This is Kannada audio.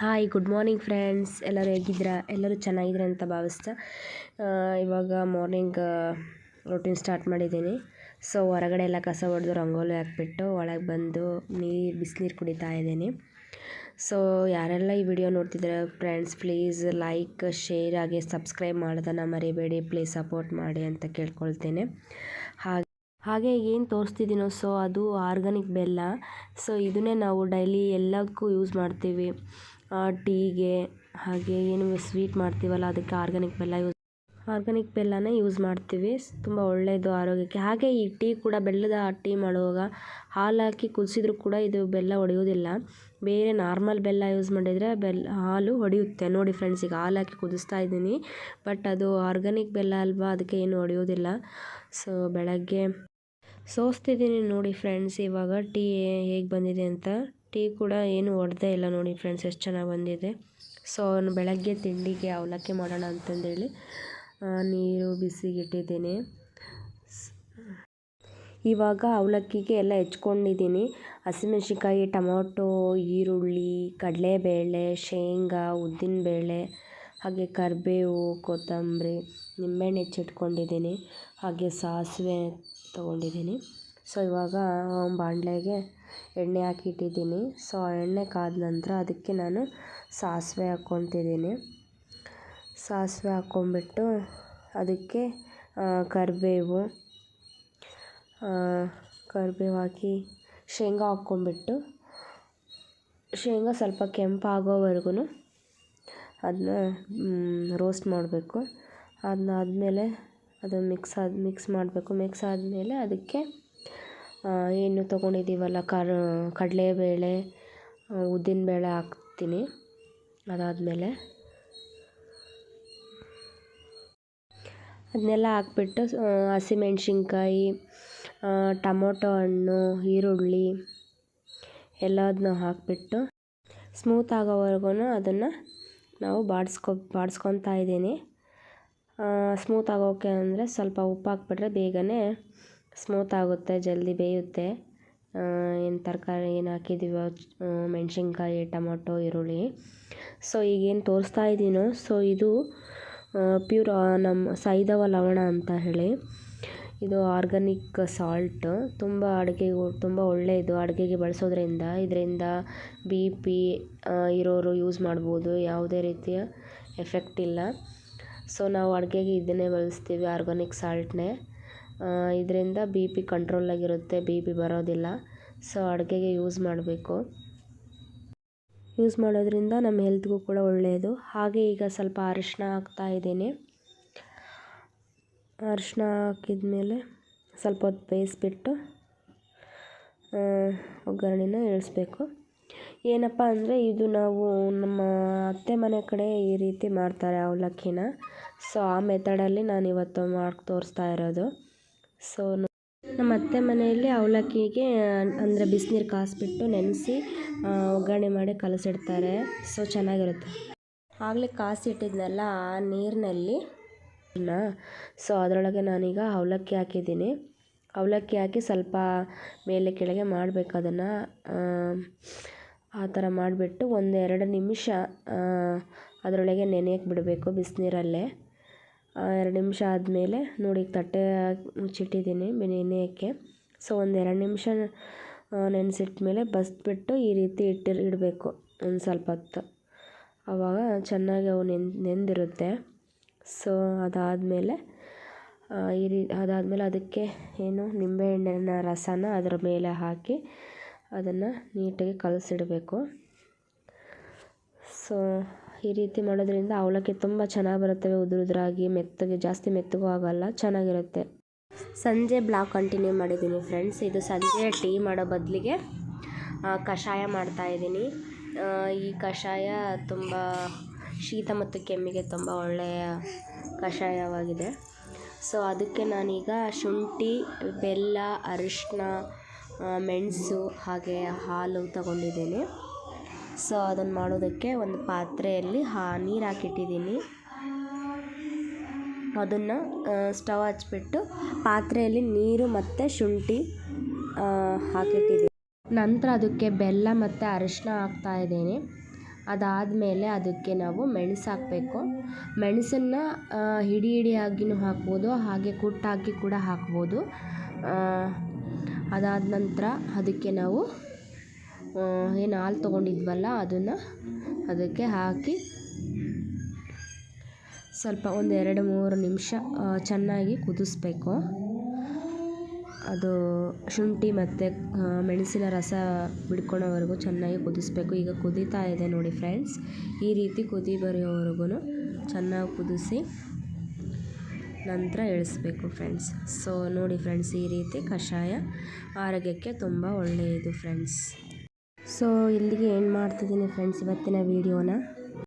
ಹಾಯ್ ಗುಡ್ ಮಾರ್ನಿಂಗ್ ಫ್ರೆಂಡ್ಸ್ ಎಲ್ಲರೂ ಹೇಗಿದ್ದೀರಾ? ಎಲ್ಲರೂ ಚೆನ್ನಾಗಿದ್ರೆ ಅಂತ ಭಾವಿಸ್ತಾ ಇವಾಗ ಮಾರ್ನಿಂಗ್ ರೊಟೀನ್ ಸ್ಟಾರ್ಟ್ ಮಾಡಿದ್ದೀನಿ. ಸೊ ಹೊರಗಡೆ ಎಲ್ಲ ಕಸ ಹೊಡೆದು ರಂಗೋಲಿ ಹಾಕ್ಬಿಟ್ಟು ಒಳಗೆ ಬಂದು ನೀರು, ಬಿಸಿನೀರು ಕುಡಿತಾ ಇದ್ದೀನಿ. ಸೊ ಯಾರೆಲ್ಲ ಈ ವಿಡಿಯೋ ನೋಡ್ತಿದ್ದೀರಾ ಫ್ರೆಂಡ್ಸ್ ಪ್ಲೀಸ್ ಲೈಕ್ ಶೇರ್ ಹಾಗೆ ಸಬ್ಸ್ಕ್ರೈಬ್ ಮಾಡೋದನ್ನು ಮರಿಬೇಡಿ. ಪ್ಲೀಸ್ ಸಪೋರ್ಟ್ ಮಾಡಿ ಅಂತ ಕೇಳ್ಕೊಳ್ತೇನೆ. ಹಾಗೆ ಹಾಗೆ ಏನು ತೋರಿಸ್ತಿದ್ದೀನೋ ಸೊ ಅದು ಆರ್ಗಾನಿಕ್ ಬೆಲ್ಲ. ಸೊ ಇದನ್ನೇ ನಾವು ಡೈಲಿ ಎಲ್ಲಕ್ಕೂ ಯೂಸ್ ಮಾಡ್ತೀವಿ. ಟೀಗೆ, ಹಾಗೆ ಏನು ಸ್ವೀಟ್ ಮಾಡ್ತೀವಲ್ಲ, ಅದಕ್ಕೆ ಆರ್ಗಾನಿಕ್ ಬೆಲ್ಲ ಯೂಸ್ ಆರ್ಗಾನಿಕ್ ಬೆಲ್ಲನೇ ಯೂಸ್ ಮಾಡ್ತೀವಿ. ತುಂಬ ಒಳ್ಳೆಯದು ಆರೋಗ್ಯಕ್ಕೆ. ಹಾಗೆ ಈ ಟೀ ಕೂಡ ಬೆಲ್ಲದ ಟೀ ಮಾಡುವಾಗ ಹಾಲು ಹಾಕಿ ಕುದಿಸಿದ್ರು ಕೂಡ ಇದು ಬೆಲ್ಲ ಒಡೆಯುವುದಿಲ್ಲ. ಬೇರೆ ನಾರ್ಮಲ್ ಬೆಲ್ಲ ಯೂಸ್ ಮಾಡಿದರೆ ಬೆಲ್ಲ ಹಾಲು ಹೊಡೆಯುತ್ತೆ ನೋಡಿ ಫ್ರೆಂಡ್ಸ್ ಈಗ ಹಾಲು ಹಾಕಿ ಕುದಿಸ್ತಾ ಇದ್ದೀನಿ ಬಟ್ ಅದು ಆರ್ಗಾನಿಕ್ ಬೆಲ್ಲ ಅಲ್ವಾ, ಅದಕ್ಕೆ ಏನು ಒಡೆಯೋದಿಲ್ಲ ಸೊ ಬೆಳಗ್ಗೆ ಸೋಸ್ತಿದ್ದೀನಿ ನೋಡಿ ಫ್ರೆಂಡ್ಸ್ ಇವಾಗ ಟೀ ಹೇಗೆ ಬಂದಿದೆ ಅಂತ. ಟೀ ಕೂಡ ಏನು ಒಡೆದೇ ಇಲ್ಲ ನೋಡಿ ಫ್ರೆಂಡ್ಸ್ ಎಷ್ಟು ಚೆನ್ನಾಗಿ ಬಂದಿದೆ. ಸೊ ಅವನು ಬೆಳಗ್ಗೆ ತಿಂಡಿಗೆ ಅವಲಕ್ಕಿ ಮಾಡೋಣ ಅಂತಂದೇಳಿ ನೀರು ಬಿಸಿಗೆ ಇಟ್ಟಿದ್ದೀನಿ. ಇವಾಗ ಅವಲಕ್ಕಿಗೆ ಎಲ್ಲ ಹೆಚ್ಕೊಂಡಿದ್ದೀನಿ. ಹಸಿಮೆಣ್ಸಿನ್ಕಾಯಿ, ಟೊಮೊಟೊ, ಈರುಳ್ಳಿ, ಕಡಲೆಬೇಳೆ, ಶೇಂಗಾ, ಉದ್ದಿನಬೇಳೆ, ಹಾಗೆ ಕರಿಬೇವು, ಕೊತ್ತಂಬರಿ, ನಿಂಬೆಹಣ್ಣು ಹೆಚ್ಚಿಟ್ಕೊಂಡಿದ್ದೀನಿ. ಹಾಗೆ ಸಾಸಿವೆ ತೊಗೊಂಡಿದ್ದೀನಿ. ಸೊ ಇವಾಗ ಬಾಣಲೆಗೆ ಎಣ್ಣೆ ಹಾಕಿಟ್ಟಿದ್ದೀನಿ. ಸೊ ಎಣ್ಣೆ ಕಾದ ನಂತರ ಅದಕ್ಕೆ ನಾನು ಸಾಸಿವೆ ಹಾಕ್ಕೊತಿದ್ದೀನಿ. ಸಾಸಿವೆ ಹಾಕ್ಕೊಂಬಿಟ್ಟು ಅದಕ್ಕೆ ಕರಿಬೇವು ಕರಿಬೇವು ಹಾಕಿ ಶೇಂಗಾ ಹಾಕ್ಕೊಂಬಿಟ್ಟು ಶೇಂಗಾ ಸ್ವಲ್ಪ ಕೆಂಪಾಗೋವರೆಗೂ ಅದನ್ನ ರೋಸ್ಟ್ ಮಾಡಬೇಕು. ಅದನ್ನಾದ್ಮೇಲೆ ಅದು ಮಿಕ್ಸ್ ಆದ ಮಿಕ್ಸ್ ಮಾಡಬೇಕು. ಮಿಕ್ಸ್ ಆದಮೇಲೆ ಅದಕ್ಕೆ ಏನು ತೊಗೊಂಡಿದ್ದೀವಲ್ಲ? ಕರ್, ಕಡಲೆಬೇಳೆ ಉದ್ದಿನಬೇಳೆ ಹಾಕ್ತೀನಿ. ಅದಾದಮೇಲೆ ಅದನ್ನೆಲ್ಲ ಹಾಕ್ಬಿಟ್ಟು ಹಸಿಮೆಣ್ಸಿನ್ಕಾಯಿ ಟೊಮೊಟೊ ಹಣ್ಣು, ಈರುಳ್ಳಿ ಎಲ್ಲದನ್ನೂ ಹಾಕಿಬಿಟ್ಟು ಸ್ಮೂತ್ ಆಗೋವರೆಗೂ ಅದನ್ನು ನಾವು ಬಾಡಿಸ್ಕೊ, ಬಾಡಿಸ್ಕೊತಾ ಇದ್ದೀನಿ. ಸ್ಮೂತ್ ಆಗೋಕೆ ಅಂದರೆ ಸ್ವಲ್ಪ ಉಪ್ಪು ಹಾಕ್ಬಿಟ್ರೆ ಬೇಗನೆ ಸ್ಮೂತ್ ಆಗುತ್ತೆ, ಜಲ್ದಿ ಬೇಯುತ್ತೆ. ಏನು ತರಕಾರಿ ಏನು ಹಾಕಿದ್ದೀವೋ ಮೆಣಸಿನ್ಕಾಯಿ, ಟೊಮೊಟೊ, ಈರುಳ್ಳಿ. ಸೊ, ಈಗೇನು ತೋರಿಸ್ತಾ ಇದ್ದೀನೋ, ಸೊ, ಇದು ಪ್ಯೂರ್ ನಮ್ಮ ಸೈದವ ಲವಣ ಅಂತ ಹೇಳಿ. ಇದು ಆರ್ಗಾನಿಕ್ ಸಾಲ್ಟ್. ತುಂಬ ಅಡುಗೆಗೂ, ತುಂಬ ಒಳ್ಳೆಯದು ಅಡುಗೆಗೆ ಬಳಸೋದ್ರಿಂದ. ಇದರಿಂದ ಬಿ ಪಿ ಇರೋರು ಯೂಸ್ ಮಾಡ್ಬೋದು, ಯಾವುದೇ ರೀತಿಯ ಎಫೆಕ್ಟ್ ಇಲ್ಲ. ಸೊ, ನಾವು ಅಡುಗೆಗೆ ಇದನ್ನೇ ಬಳಸ್ತೀವಿ, ಆರ್ಗಾನಿಕ್ ಸಾಲ್ಟ್ನೇ. ಇದರಿಂದ ಬಿ ಪಿ ಕಂಟ್ರೋಲಾಗಿರುತ್ತೆ ಬಿ ಪಿ ಬರೋದಿಲ್ಲ. ಸೊ ಅಡುಗೆಗೆ ಯೂಸ್ ಮಾಡಬೇಕು. ಯೂಸ್ ಮಾಡೋದ್ರಿಂದ ನಮ್ಮ ಹೆಲ್ತ್ಗೂ ಕೂಡ ಒಳ್ಳೆಯದು ಹಾಗೆ ಈಗ ಸ್ವಲ್ಪ ಅರಿಶಿನ ಹಾಕ್ತಾ ಇದ್ದೀನಿ. ಅರಿಶಿನ ಹಾಕಿದ್ಮೇಲೆ ಸ್ವಲ್ಪ ಹೊತ್ತು ಬೇಯಿಸ್ಬಿಟ್ಟು ಒಗ್ಗರಣೆನ ಇಳಿಸ್ಬೇಕು. ಏನಪ್ಪ ಅಂದರೆ ಇದು ನಾವು ನಮ್ಮ ಅತ್ತೆ ಮನೆ ಕಡೆ ಈ ರೀತಿ ಮಾಡ್ತಾರೆ ಅವಲಕ್ಕಿನ. ಸೊ ಆ ಮೆಥಡಲ್ಲಿ ನಾನು ಇವತ್ತು ಮಾಡಿ ತೋರಿಸ್ತಾ ಇರೋದು. ಸೊ ನಮ್ಮ ಅತ್ತೆ ಮನೆಯಲ್ಲಿ ಅವಲಕ್ಕಿಗೆ ಅಂದರೆ ಬಿಸಿನೀರು ಕಾಸ್ಬಿಟ್ಟು ನೆನೆಸಿ ಒಗ್ಗರಣೆ ಮಾಡಿ ಕಲಸಿಡ್ತಾರೆ. ಸೊ ಚೆನ್ನಾಗಿರುತ್ತೆ. ಆಗಲೇ ಕಾಸಿಟ್ಟಿದ್ನಲ್ಲ ಆ ನೀರಿನಲ್ಲಿ. ಸೊ ಅದರೊಳಗೆ ನಾನೀಗ ಅವಲಕ್ಕಿ ಹಾಕಿದ್ದೀನಿ. ಅವಲಕ್ಕಿ ಹಾಕಿ ಸ್ವಲ್ಪ ಮೇಲೆ ಕೆಳಗೆ ಮಾಡಬೇಕು ಅದನ್ನು. ಆ ಥರ ಮಾಡಿಬಿಟ್ಟು ಒಂದು ಎರಡು ನಿಮಿಷ ಅದರೊಳಗೆ ನೆನೆಯಕ್ಕೆ ಬಿಡಬೇಕು ಬಿಸಿನೀರಲ್ಲೇ. ಎರಡು ನಿಮಿಷ ಆದಮೇಲೆ ನೋಡಿ ತಟ್ಟೆ ಮುಚ್ಚಿಟ್ಟಿದ್ದೀನಿ ನೆನೆಯೋಕ್ಕೆ ಸೊ ಒಂದು ಎರಡು ನಿಮಿಷ ನೆನೆಸಿಟ್ಟ ಮೇಲೆ ಬಸಿದ್ಬಿಟ್ಟು ಈ ರೀತಿ ಇಟ್ಟಿರ್ ಇಡಬೇಕು ಒಂದು ಸ್ವಲ್ಪ ಹೊತ್ತು. ಆವಾಗ ಚೆನ್ನಾಗಿ ಅವು ನೆನ್, ನೆಂದಿರುತ್ತೆ. ಸೊ ಅದಾದಮೇಲೆ ಈ ರೀ, ಅದಾದಮೇಲೆ ಅದಕ್ಕೆ ಏನು ನಿಂಬೆಹಣ್ಣಿನ ರಸನ ಅದರ ಮೇಲೆ ಹಾಕಿ ಅದನ್ನು ನೀಟಾಗಿ ಕಲಸಿಡಬೇಕು. ಸೊ ಈ ರೀತಿ ಮಾಡೋದ್ರಿಂದ ಅವಲಕ್ಕಿ ತುಂಬ ಚೆನ್ನಾಗಿ ಬರುತ್ತವೆ ಉದುರು ಉದುರಾಗಿ ಮೆತ್ತಗೆ, ಜಾಸ್ತಿ ಮೆತ್ತಗೂ ಆಗಲ್ಲ, ಚೆನ್ನಾಗಿರುತ್ತೆ. ಸಂಜೆ ಬ್ಲಾಕ್ ಕಂಟಿನ್ಯೂ ಮಾಡಿದ್ದೀನಿ ಫ್ರೆಂಡ್ಸ್ ಇದು ಸಂಜೆ ಟೀ ಮಾಡೋ ಬದಲಿಗೆ ಕಷಾಯ ಮಾಡ್ತಾಯಿದ್ದೀನಿ ಈ ಕಷಾಯ ತುಂಬ ಶೀತ ಮತ್ತು ಕೆಮ್ಮಿಗೆ ತುಂಬ ಒಳ್ಳೆಯ ಕಷಾಯವಾಗಿದೆ. ಸೊ ಅದಕ್ಕೆ ನಾನೀಗ ಶುಂಠಿ, ಬೆಲ್ಲ ಅರಿಶಿನ ಮೆಣಸು ಹಾಗೆ ಹಾಲು ತಗೊಂಡಿದ್ದೀನಿ. ಸೊ ಅದನ್ನು ಮಾಡೋದಕ್ಕೆ ಒಂದು ಪಾತ್ರೆಯಲ್ಲಿ ಹಾ, ನೀರು ಹಾಕಿಟ್ಟಿದ್ದೀನಿ. ಅದನ್ನು ಸ್ಟವ್ ಹಚ್ಬಿಟ್ಟು ಪಾತ್ರೆಯಲ್ಲಿ ನೀರು ಮತ್ತು ಶುಂಠಿ ಹಾಕಿಟ್ಟಿದ್ದೀನಿ. ನಂತರ ಅದಕ್ಕೆ ಬೆಲ್ಲ ಮತ್ತು ಅರಿಶಿನ ಹಾಕ್ತಾಯಿದ್ದೀನಿ ಅದಾದಮೇಲೆ ಅದಕ್ಕೆ ನಾವು ಮೆಣಸು ಹಾಕಬೇಕು. ಮೆಣಸನ್ನು ಹಿಡಿ ಹಿಡಿಯಾಗಿನೂ ಹಾಕ್ಬೋದು, ಹಾಗೆ ಕುಟ್ಟಾಕಿ ಕೂಡ ಹಾಕ್ಬೋದು. ಅದಾದ ನಂತರ ಅದಕ್ಕೆ ನಾವು ಏನು ಹಾಲು ತೊಗೊಂಡಿದ್ವಲ್ಲ, ಅದನ್ನು ಅದಕ್ಕೆ ಹಾಕಿ ಸ್ವಲ್ಪ ಒಂದು ಎರಡು ಮೂರು ನಿಮಿಷ ಚೆನ್ನಾಗಿ ಕುದಿಸ್ಬೇಕು. ಅದು ಶುಂಠಿ ಮತ್ತು ಮೆಣಸಿನ ರಸ ಬಿಡ್ಕೊಳೋವರೆಗೂ ಚೆನ್ನಾಗಿ ಕುದಿಸ್ಬೇಕು. ಈಗ ಕುದೀತಾ ಇದೆ ನೋಡಿ ಫ್ರೆಂಡ್ಸ್ ಈ ರೀತಿ ಕುದಿ ಬರೆಯೋವರೆಗೂ ಚೆನ್ನಾಗಿ ಕುದಿಸಿ ನಂತರ ಇಳಿಸ್ಬೇಕು ಫ್ರೆಂಡ್ಸ್ ಸೊ ನೋಡಿ ಫ್ರೆಂಡ್ಸ್ ಈ ರೀತಿ ಕಷಾಯ ಆರೋಗ್ಯಕ್ಕೆ ತುಂಬ ಒಳ್ಳೆಯದು ಫ್ರೆಂಡ್ಸ್ ಸೊ ಇಲ್ಲಿಗೆ ಏನು ಮಾಡ್ತಿದ್ದೀನಿ ಫ್ರೆಂಡ್ಸ್ ಇವತ್ತಿನ ವೀಡಿಯೋನ